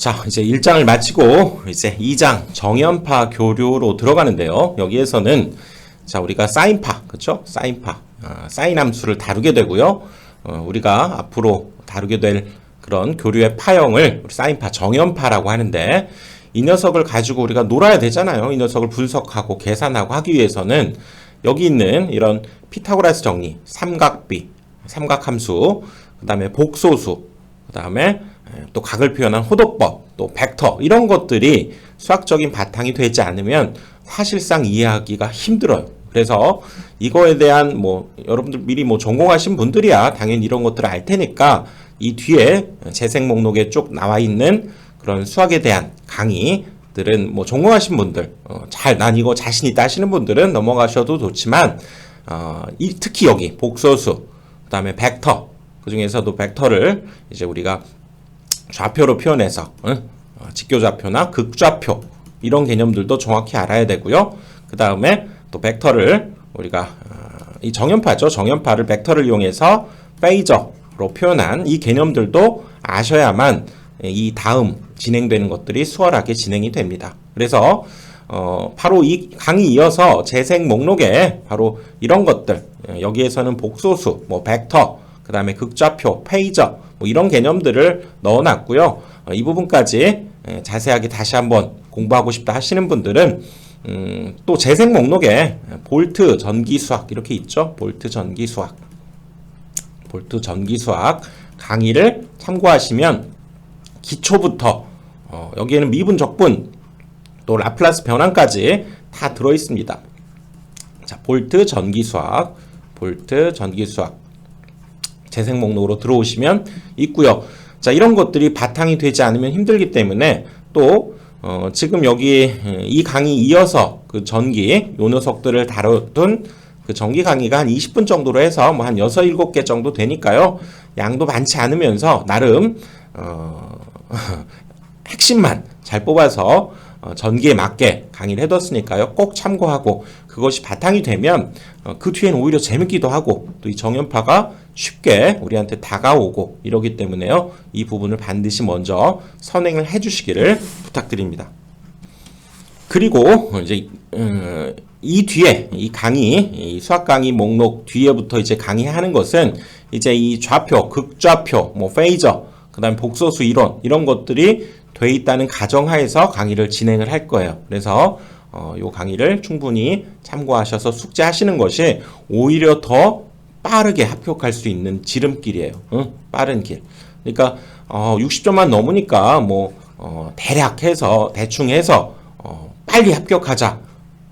자, 이제 1장을 마치고 이제 2장 정연파 교류로 들어가는데요. 여기에서는 자, 우리가 사인파, 그렇죠? 사인파, 아, 사인 함수를 다루게 되고요. 어, 우리가 앞으로 다루게 될 그런 교류의 파형을 우리 사인파, 정연파라고 하는데 이 녀석을 가지고 우리가 놀아야 되잖아요. 이 녀석을 분석하고 계산하고 하기 위해서는 여기 있는 이런 피타고라스 정리, 삼각비, 삼각함수, 그 다음에 복소수, 그 다음에 또 각을 표현한 호도법, 또 벡터 이런 것들이 수학적인 바탕이 되지 않으면 사실상 이해하기가 힘들어요. 그래서 이거에 대한 뭐 여러분들 미리 뭐 전공하신 분들이야 당연히 이런 것들을 알 테니까 이 뒤에 재생 목록에 쭉 나와 있는 그런 수학에 대한 강의들은 뭐 전공하신 분들 어, 잘난 이거 자신 있다 하시는 분들은 넘어가셔도 좋지만 어, 이, 특히 여기 복소수 그다음에 벡터 그 중에서도 벡터를 이제 우리가 좌표로 표현해서 응? 어, 직교좌표나 극좌표 이런 개념들도 정확히 알아야 되고요. 그 다음에 또 벡터를 우리가 어, 이 정연파죠. 정연파를 벡터를 이용해서 페이저로 표현한 이 개념들도 아셔야만 이 다음 진행되는 것들이 수월하게 진행이 됩니다. 그래서 어, 바로 이 강의 이어서 재생 목록에 바로 이런 것들 여기에서는 복소수, 뭐 벡터, 그 다음에 극좌표, 페이저 뭐 이런 개념들을 넣어놨고요. 어, 이 부분까지 에, 자세하게 다시 한번 공부하고 싶다 하시는 분들은 음, 또 재생 목록에 볼트 전기 수학 이렇게 있죠. 볼트 전기 수학, 볼트 전기 수학 강의를 참고하시면 기초부터 어, 여기에는 미분, 적분, 또 라플라스 변환까지 다 들어 있습니다. 자, 볼트 전기 수학, 볼트 전기 수학 재생 목록으로 들어오시면 있고요. 자, 이런 것들이 바탕이 되지 않으면 힘들기 때문에 또 어, 지금 여기 이 강의 이어서 그 전기 요 녀석들을 다루던 그 전기 강의가 한 20분 정도로 해서 뭐 한 6, 7개 정도 되니까요. 양도 많지 않으면서 나름 어, 핵심만 잘 뽑아서 어, 전기에 맞게 강의를 해뒀으니까요. 꼭 참고하고 그것이 바탕이 되면 어, 그 뒤에는 오히려 재밌기도 하고 또 이 정연파가 쉽게 우리한테 다가오고 이러기 때문에요. 이 부분을 반드시 먼저 선행을 해주시기를 부탁드립니다. 그리고 이제 음, 이 뒤에 이 강의 이 수학 강의 목록 뒤에부터 이제 강의하는 것은 이제 이 좌표, 극좌표, 뭐 페이저, 그다음 복소수 이론 이런 것들이 돼 있다는 가정하에서 강의를 진행을 할 거예요. 그래서 어, 요 강의를 충분히 참고하셔서 숙제하시는 것이 오히려 더 빠르게 합격할 수 있는 지름길이에요. 응? 빠른 길. 그러니까 어, 60점만 넘으니까 뭐 어, 대략 해서 대충 해서 어, 빨리 합격하자.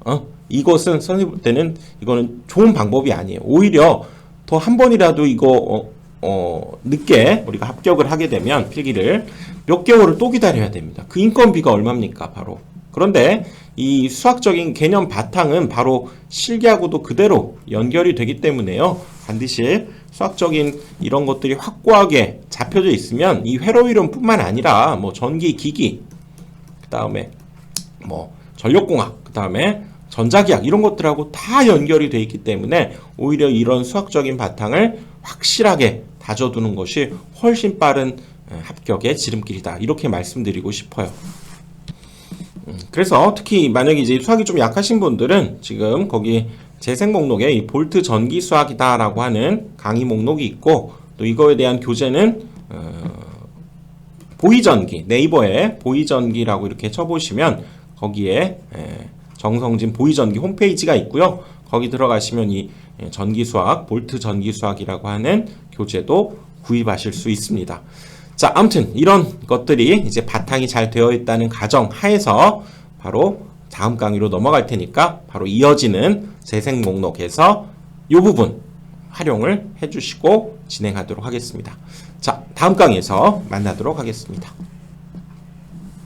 어? 이것은 선생님 볼 때는 이거는 좋은 방법이 아니에요. 오히려 더 한 번이라도 이거 어, 어, 늦게 우리가 합격을 하게 되면 필기를 몇 개월을 또 기다려야 됩니다. 그 인건비가 얼마입니까? 바로. 그런데 이 수학적인 개념 바탕은 바로 실기하고도 그대로 연결이 되기 때문에요. 반드시 수학적인 이런 것들이 확고하게 잡혀져 있으면 이 회로 이론뿐만 아니라 뭐 전기 기기 그다음에 뭐 전력공학 그다음에 전자기학 이런 것들하고 다 연결이 돼 있기 때문에 오히려 이런 수학적인 바탕을 확실하게 다져두는 것이 훨씬 빠른 합격의 지름길이다 이렇게 말씀드리고 싶어요. 음, 그래서 특히 만약에 이제 수학이 좀 약하신 분들은 지금 거기 재생 목록에 이 볼트 전기 수학이다라고 하는 강의 목록이 있고 또 이거에 대한 교재는 어, 보이전기 네이버에 보이전기라고 이렇게 쳐보시면 거기에 에, 정성진 보이전기 홈페이지가 있고요. 거기 들어가시면 이 전기 수학 볼트 전기 수학이라고 하는 교재도 구입하실 수 있습니다. 자, 아무튼 이런 것들이 이제 바탕이 잘 되어 있다는 가정 하에서 바로 다음 강의로 넘어갈 테니까 바로 이어지는 재생 목록에서 이 부분 활용을 해주시고 진행하도록 하겠습니다. 자, 다음 강의에서 만나도록 하겠습니다.